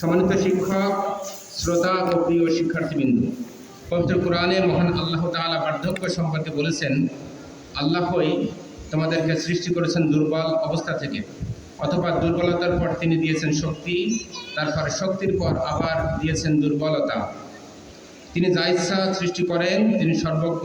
সম্মানিত শিক্ষক, শ্রোতা ও প্রিয় শিক্ষার্থীবৃন্দ, পবিত্র কোরআনে মহান আল্লাহ তাআলা বার্ধক্য সম্পর্কে বলেছেন আল্লাহই তোমাদেরকে সৃষ্টি করেছেন দুর্বল অবস্থা থেকে, অথবা দুর্বলতার পর তিনি দিয়েছেন শক্তি, তারপর শক্তির পর আবার দিয়েছেন দুর্বলতা। তিনি যা ইচ্ছা সৃষ্টি করেন, তিনি সর্বজ্ঞ,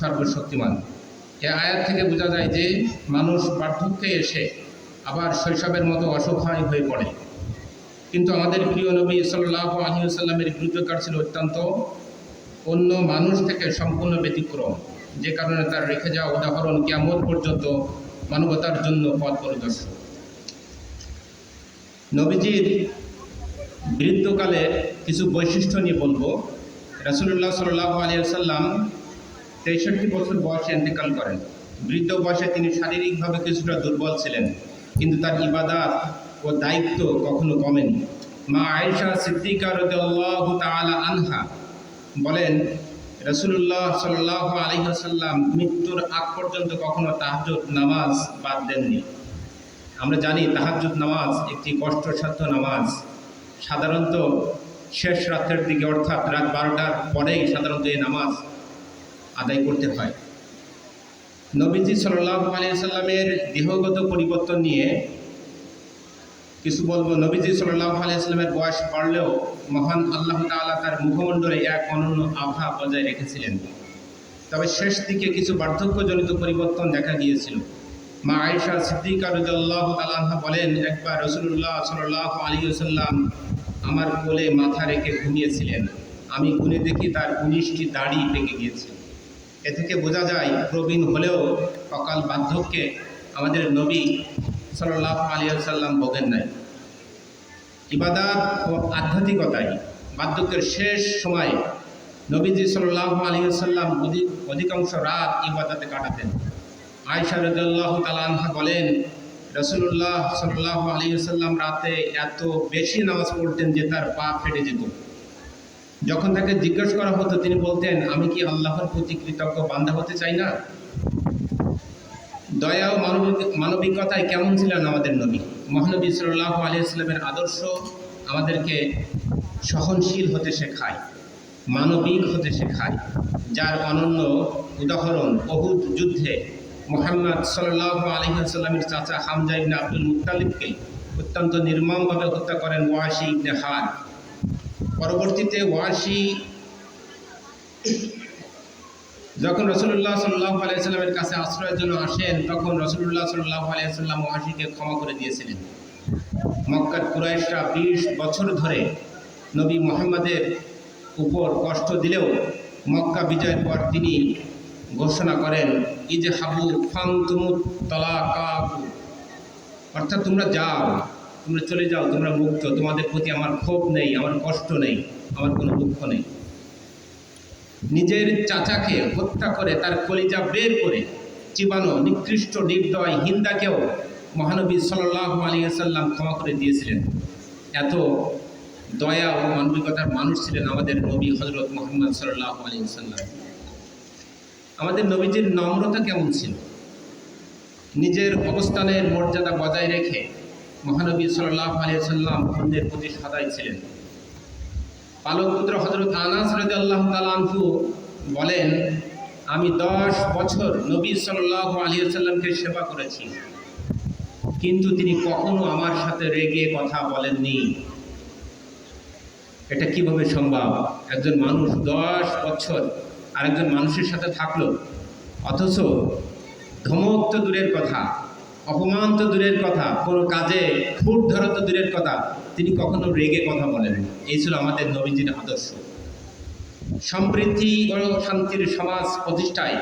সর্বশক্তিমান। এ আয়াত থেকে বোঝা যায় যে, মানুষ বার্ধক্যে এসে আবার শৈশবের মতো অসহায় হয়ে পড়ে। কিন্তু আমাদের প্রিয় নবী সাল্লাহ আলহিউসাল্লামের বৃদ্ধকার ছিল অত্যন্ত অন্য মানুষ থেকে সম্পূর্ণ ব্যতিক্রম। যে কারণে তার রেখে যাওয়া উদাহরণ কেমন পর্যন্ত মানবতার জন্য পথ পরিদর্শক। নবীজির বৃদ্ধকালে কিছু বৈশিষ্ট্য নিয়ে বলব। রাসুল্লাহ সাল্লাহ আলিয়াল্লাম তেষট্টি বছর বয়সে ইন্তেকাল করেন। বৃদ্ধ বয়সে তিনি শারীরিকভাবে কিছুটা দুর্বল ছিলেন, কিন্তু তার ইবাদাত ও দায়িত্ব কখনো কমেনি। মা আয়েশা সিদ্দিকা রদাল্লাহ তালা আনহা বলেন রসুল্লাহ সাল্লাহ আলহিহাসাল্লাম মৃত্যুর আগ পর্যন্ত কখনো তাহাজুদ নামাজ বাদ দেননি। আমরা জানি তাহাজুদ নামাজ একটি কষ্টসাধ্য নামাজ। সাধারণত শেষ রাত্রের দিকে, অর্থাৎ রাত বারোটার পরেই সাধারণত এই নামাজ আদায় করতে হয়। নবীজি সাল্লাহ আলিয়াল্লামের দেহগত পরিবর্তন নিয়ে কিছু বলব? নবীজি সাল্লাহ আলিয়াল্লামের বয়স বাড়লেও মহান আল্লাহ তাআলা তার মুখমণ্ডলে এক অনন্য আভা বজায় রেখেছিলেন। তবে শেষ দিকে কিছু বার্ধক্যজনিত পরিবর্তন দেখা গিয়েছিল। মা আয়েশা সিদ্দিকা রুদাল্লাহ তালাহা বলেন, একবার রসুল্লাহ সাল্লাহ আলী সাল্লাম আমার কোলে মাথা রেখে ঘুমিয়েছিলেন। আমি গুনে দেখি তার উনিশটি দাড়ি পেকে গিয়েছে। এ থেকে বোঝা যায়, প্রবীণ হলেও অকাল বার্ধক্যে আমাদের নবী সাল্লাহ আলী সাল্লাম ভোগেন নাই। ইবাদাত ও আধ্যাত্মিকতায় বার্ধক্যের শেষ সময়ে নবীজি সাল্লাহ আলী সাল্লাম অধিকাংশ রাত ইবাদাতে কাটাতেন। আয়সা রদুল্লাহ তালানহা বলেন রসুল্লাহ সাল্লাহ আলী সাল্লাম রাতে এত বেশি নামাজ পড়তেন যে তার পা ফেটে যেত। যখন তাকে জিজ্ঞেস করা হতো, তিনি বলতেন, আমি কি আল্লাহর প্রতি কৃতজ্ঞ বান্ধা হতে চাই না? দয়া ও মানবিক মানবিকতায় কেমন ছিলেন আমাদের নবী? মহানবী সাল্লাহ আলী ইসলামের আদর্শ আমাদেরকে সহনশীল হতে শেখায়, মানবিক হতে শেখায়। যার অনন্য উদাহরণ বহু যুদ্ধে মোহাম্মদ সাল্লাহ আলহিহাস্লামের চাচা হামজা ইবনে আব্দুল মুতালিবকে অত্যন্ত নির্মমভাবে হত্যা করেন ওয়াশি ইবনে হার। পরবর্তীতে ওয়াসি যখন রসুল্লাহ সাল্লাহ আলাইসাল্লামের কাছে আশ্রয়ের জন্য আসেন, তখন রসুল্লাহ সাল্লাহ আলাইসাল্লাম ওয়াসিকে ক্ষমা করে দিয়েছিলেন। মক্কার কুরাইশরা বিশ বছর ধরে নবী মোহাম্মদের উপর কষ্ট দিলেও মক্কা বিজয়ের পর তিনি ঘোষণা করেন ইজে হাবু ফাং তুমুত তলা কাকু অর্থাৎ তোমরা যাও, তোমরা চলে যাও, তোমরা মুক্ত। তোমাদের প্রতি আমার ক্ষোভ নেই, আমার কষ্ট নেই, আমার কোনো দুঃখ নেই। নিজের চাচাকে হত্যা করে তার কলিজা বের করে চিবানো নিকৃষ্ট, নির্দয় হিন্দাকেও মহানবী সাল্লাহ আলিয়াল্লাম ক্ষমা করে দিয়েছিলেন। এত দয়া ও মানবিকতার মানুষ ছিলেন আমাদের নবী হজরত মোহাম্মদ সাল্লাহ আলী সাল্লাম আমাদের নবীজির নম্রতা কেমন ছিল? নিজের অবস্থানের মর্যাদা বজায় রেখে মহানবী সাল্লাহ আলিয়া সাল্লাম অন্যের প্রতি সদাই ছিলেন। পালক পুত্র হজরত আনাস রাজি আল্লাহ তালানহু বলেন, আমি দশ বছর নবী সাল্লাহ আলী সাল্লামকে সেবা করেছি। কিন্তু তিনি কখনো আমার সাথে রেগে কথা বলেননি। এটা কীভাবে সম্ভব? একজন মানুষ দশ বছর আরেকজন মানুষের সাথে থাকল, অথচ ধমক তো দূরের কথা। অপমান তো দূরের কথা, কোনো কাজে খুঁট ধরা তো দূরের কথা। তিনি কখনো রেগে কথা বলেন এই ছিল আমাদের নবীজির আদর্শ। সমৃদ্ধি ও শান্তির সমাজ প্রতিষ্ঠায়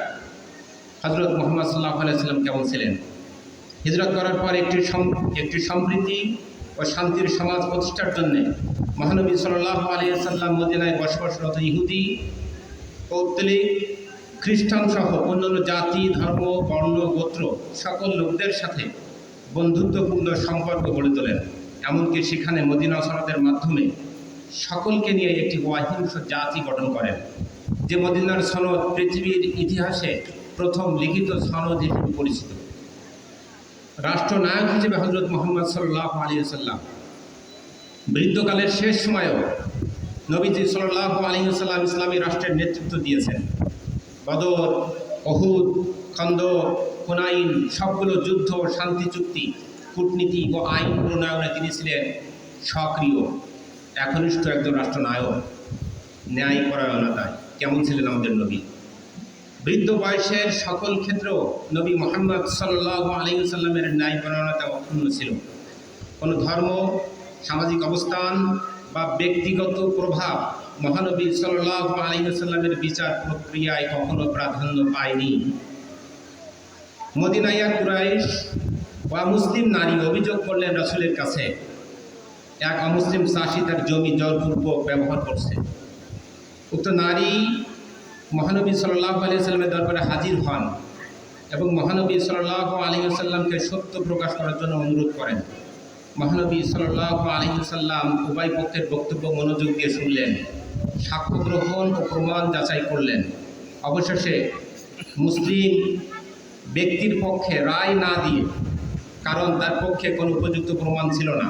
হজরত মোহাম্মদ সাল্লাহ আলাইসাল্লাম কেমন ছিলেন? হিজরত করার পর একটি একটি সমৃদ্ধি ও শান্তির সমাজ প্রতিষ্ঠার জন্যে মহানবী সাল্লাহ আলিয়া সাল্লাম মদিনায় বসবাসরত ইহুদি পৌত্তলিক খ্রিস্টান সহ অন্যান্য জাতি, ধর্ম, বর্ণ, গোত্র সকল লোকদের সাথে বন্ধুত্বপূর্ণ সম্পর্ক গড়ে তোলেন। এমনকি সেখানে মদিনা সনদের মাধ্যমে সকলকে নিয়ে একটি অহিংস জাতি গঠন করেন, যে মদিনার সনদ পৃথিবীর ইতিহাসে প্রথম লিখিত সনদ হিসেবে পরিচিত। রাষ্ট্রনায়ক হিসেবে হজরত মোহাম্মদ সাল্লাহ আলী সাল্লাম বৃদ্ধকালের শেষ সময়েও নবীজি সাল্লাহ আলহিসাল্লাম ইসলামী রাষ্ট্রের নেতৃত্ব দিয়েছেন। বদর, অহুদ খন্দ হুনাইন, সবগুলো যুদ্ধ, শান্তি, চুক্তি, কূটনীতি ও আইন প্রণয়নে তিনি ছিলেন সক্রিয়। একনিষ্ঠ একজন রাষ্ট্রনায়ক। ন্যায় পরায়ণতায় কেমন ছিলেন আমাদের নবী? বৃদ্ধ বয়সের সকল ক্ষেত্রেও নবী মোহাম্মদ সাল্লাহ ন্যায় পরায়ণতা অক্ষুণ্ণ ছিল। কোনো ধর্ম, সামাজিক অবস্থান বা ব্যক্তিগত প্রভাব, মহানবী আলহিসাল্লামের বিচার প্রক্রিয়ায় কখনো প্রাধান্য পায়নি। মদিনাইয়া কুরাইশ বা মুসলিম নারী অভিযোগ করলেন রসুলের কাছে, এক অমুসলিম চাষি তার জমি জলপূর্বক ব্যবহার করছে। উক্ত নারী মহানবী সাল্লাহ আলি সাল্লামের দরবারে হাজির হন এবং মহানবী সাল্লাহ আলী সাল্লামকে সত্য প্রকাশ করার জন্য অনুরোধ করেন। মহানবী সাল্লাহ আলী সাল্লাম উভয় পক্ষের বক্তব্য মনোযোগ দিয়ে শুনলেন, সাক্ষ্য গ্রহণ ও প্রমাণ যাচাই করলেন। অবশেষে মুসলিম ব্যক্তির পক্ষে রায় না দিয়ে, কারণ তার পক্ষে কোনো উপযুক্ত প্রমাণ ছিল না।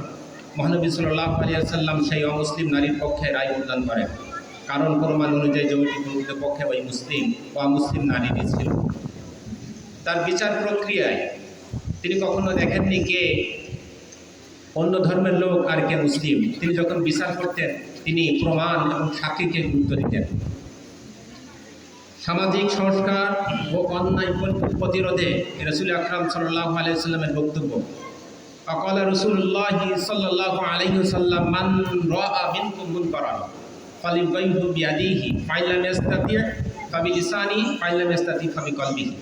মহানবী সাল্লাহ আলিয়া সাল্লাম সেই অমুসলিম নারীর পক্ষে রায় প্রদান করেন, কারণ প্রমাণ অনুযায়ী জমিটি প্রকৃত পক্ষে ওই মুসলিম বা মুসলিম নারীরই ছিল। তার বিচার প্রক্রিয়ায় তিনি কখনো দেখেননি কে অন্য ধর্মের লোক আর কে মুসলিম? তিনি যখন বিচার করতেন, তিনি প্রমাণ এবং সাক্ষীকে গুরুত্ব দিতেন। সামাজিক সংস্কার ও অন্যায় প্রতিরোধে রসুল আকরাম আলাইসাল্লামের বক্তব্য। অকল রসুল্লাহ সাল্লাহ আলহিসাল্লাম মান রা মিনকুম মুনকারান ফালিবাইহু বিয়াদিহি ফাইলাম ফাবি কলবিহি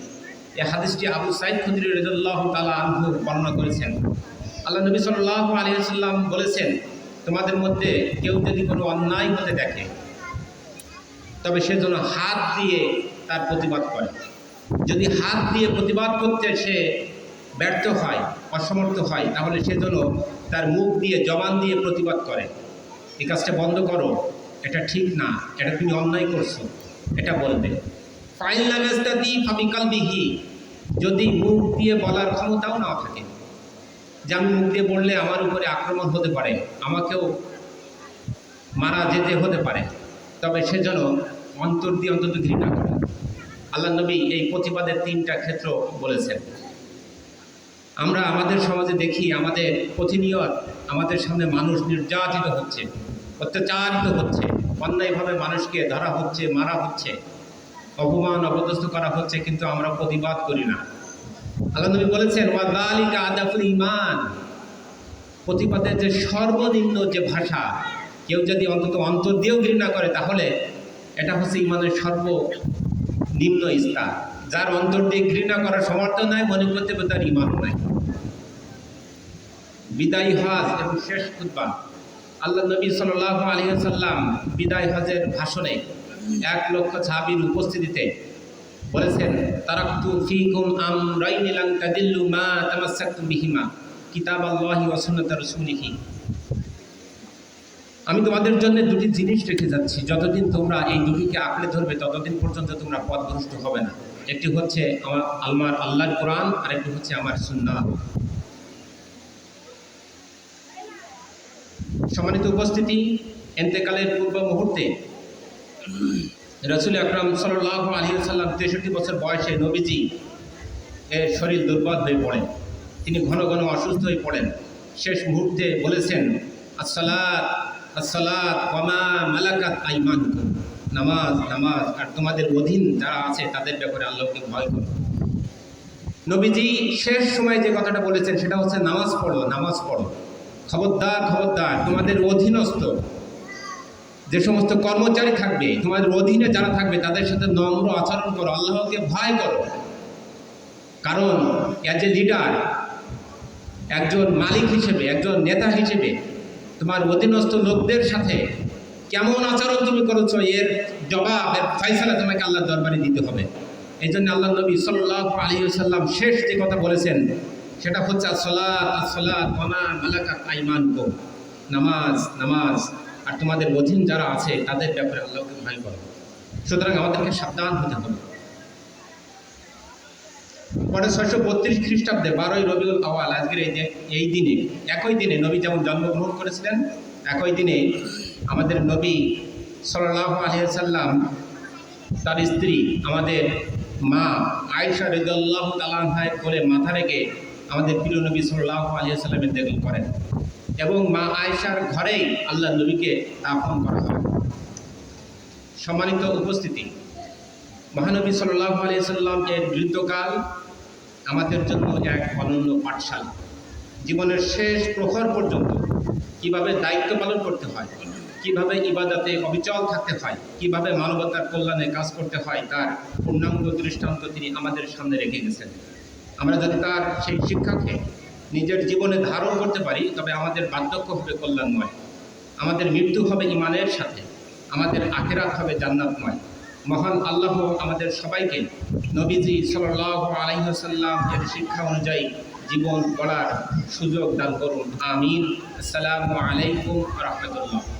এই হাদিসটি আবু সাইদ খুদরি রাদিয়াল্লাহু তাআলা আনহু বর্ণনা করেছেন। আল্লাহ নবী সাল্লাল্লাহু আলাইহি সাল্লাম বলেছেন, তোমাদের মধ্যে কেউ যদি কোনো অন্যায় হতে দেখে, তবে সে যেন হাত দিয়ে তার প্রতিবাদ করে। যদি হাত দিয়ে প্রতিবাদ করতে সে ব্যর্থ হয়, অসমর্থ হয়, তাহলে সে যেন তার মুখ দিয়ে, জবান দিয়ে প্রতিবাদ করে। এই কাজটা বন্ধ করো, এটা ঠিক না, এটা তুমি অন্যায় করছ, এটা বলবে। ফাইনালাস্তাদি ফাবিকাল বিহি যদি মুখ দিয়ে বলার ক্ষমতাও না থাকে। যে আমি মুখ দিয়ে বললে আমার উপরে আক্রমণ হতে পারে, আমাকেও মারা যেতে হতে পারে, তবে সে যেন অন্তর দিয়ে অন্তত ঘৃণা করে। আল্লাহ নবী এই প্রতিবাদের তিনটা ক্ষেত্র বলেছেন। আমরা আমাদের সমাজে দেখি, আমাদের প্রতিনিয়ত আমাদের সামনে মানুষ নির্যাতিত হচ্ছে, অত্যাচারিত হচ্ছে, অন্যায়ভাবে মানুষকে ধরা হচ্ছে, মারা হচ্ছে, অপমান, অপদস্থ করা হচ্ছে, কিন্তু আমরা প্রতিবাদ করি না। আল্লাহ নবী বলেছেন আদাফুল ইমান প্রতিবাদের যে সর্বনিম্ন যে ভাষা, কেউ যদি অন্তত অন্তর দিয়েও ঘৃণা করে, তাহলে এটা হচ্ছে ইমানের সর্বনিম্ন স্তর যার অন্তর দিয়ে ঘৃণা করার সমর্থ নাই, মনে করতে হবে তার ইমানও নাই। বিদায়ী হজ এবং শেষ খুতবা আল্লাহ নবী সাল্লাহ আলী সাল্লাম বিদায় হজের ভাষণে এক লক্ষ ছাবির উপস্থিতিতে বলেছেন তারাক্তু ফিকুম আমরাইনি লান তাদিল্লু মা তামাসসাকতুম বিহিমা কিতাব আল্লাহি ওয়া সুন্নাত আমি তোমাদের জন্য দুটি জিনিস রেখে যাচ্ছি। যতদিন তোমরা এই দুটিকে আঁকড়ে ধরবে, ততদিন পর্যন্ত তোমরা পথভ্রষ্ট হবে না। একটি হচ্ছে আমার আলমার আল্লাহর কোরআন আর একটি হচ্ছে আমার সুন্নাহ। সম্মানিত উপস্থিতি, এন্তেকালের পূর্ব মুহূর্তে রসুল আকরাম সাল্লাহ আলী সাল্লাম তেষট্টি বছর বয়সে নবীজি এর শরীর দুর্বল হয়ে পড়েন। তিনি ঘন ঘন অসুস্থ হয়ে পড়েন। শেষ মুহূর্তে বলেছেন, আসসালাত আসসালাত কমা মালাকাত আইমান নামাজ নামাজ, আর তোমাদের অধীন যারা আছে তাদের ব্যাপারে আল্লাহকে ভয় করো। নবীজি শেষ সময় যে কথাটা বলেছেন সেটা হচ্ছে, নামাজ পড়ো নামাজ পড়ো। খবরদার খবরদার, তোমাদের অধীনস্থ যে সমস্ত কর্মচারী থাকবে, তোমাদের অধীনে যারা থাকবে, তাদের সাথে নম্র আচরণ করো আল্লাহকে ভয় করো। কারণ অ্যাজ এ লিডার একজন মালিক হিসেবে, একজন নেতা হিসেবে, তোমার অধীনস্থ লোকদের সাথে কেমন আচরণ তুমি করেছ, এর জবাব, এর ফয়সালা তোমাকে আল্লাহর দরবারে দিতে হবে। এই জন্য আল্লাহ নবী সাল্লাহ আলী সাল্লাম শেষ যে কথা বলেছেন, সেটা হচ্ছে আসলাত আসলাত মামা মালাকাত আইমান নামাজ নামাজ। আর তোমাদের অধীন যারা আছে, তাদের ব্যাপারে আল্লাহকে ভয় করো। সুতরাং আমাদেরকে সাবধান হতে হবে। পরে ছয়শো বত্রিশ খ্রিস্টাব্দে বারোই রবিউল আওয়াল, আজকের এই এই দিনে, একই দিনে নবী যেমন জন্মগ্রহণ করেছিলেন, একই দিনে আমাদের নবী সাল্লাহ আলিয়াল্লাম তার স্ত্রী, আমাদের মা আয়েশা রেজাল্লাহ তালাহায় করে মাথা রেখে আমাদের প্রিয় নবী সাল্লাহ আলিয়াল্লামের দেখল করেন। এবং মা আয়েশার ঘরেই আল্লাহ নবীকে দাফন করা হয়। সম্মানিত উপস্থিতি, মহানবী সাল্লাহ আলিয়াল্লাম এর বৃদ্ধকাল আমাদের জন্য এক অনন্য পাঠশালা। জীবনের শেষ প্রহর পর্যন্ত কীভাবে দায়িত্ব পালন করতে হয়, কীভাবে ইবাদাতে অবিচল থাকতে হয়, কীভাবে মানবতার কল্যাণে কাজ করতে হয়, তার পূর্ণাঙ্গ দৃষ্টান্ত তিনি আমাদের সামনে রেখে গেছেন। আমরা যদি তার সেই শিক্ষাকে নিজের জীবনে ধারণ করতে পারি, তবে আমাদের বার্ধক্য হবে কল্যাণময়। আমাদের মৃত্যু হবে ইমানের সাথে। আমাদের আখেরাত হবে জান্নাতময়। মহান আল্লাহ আমাদের সবাইকে নবীজি সাল্লাহ আলাইসাল্লাম এর শিক্ষা অনুযায়ী জীবন গড়ার সুযোগ দান করুন। আমিন। আসসালামু আলাইকুম রহমতুল্লাহ।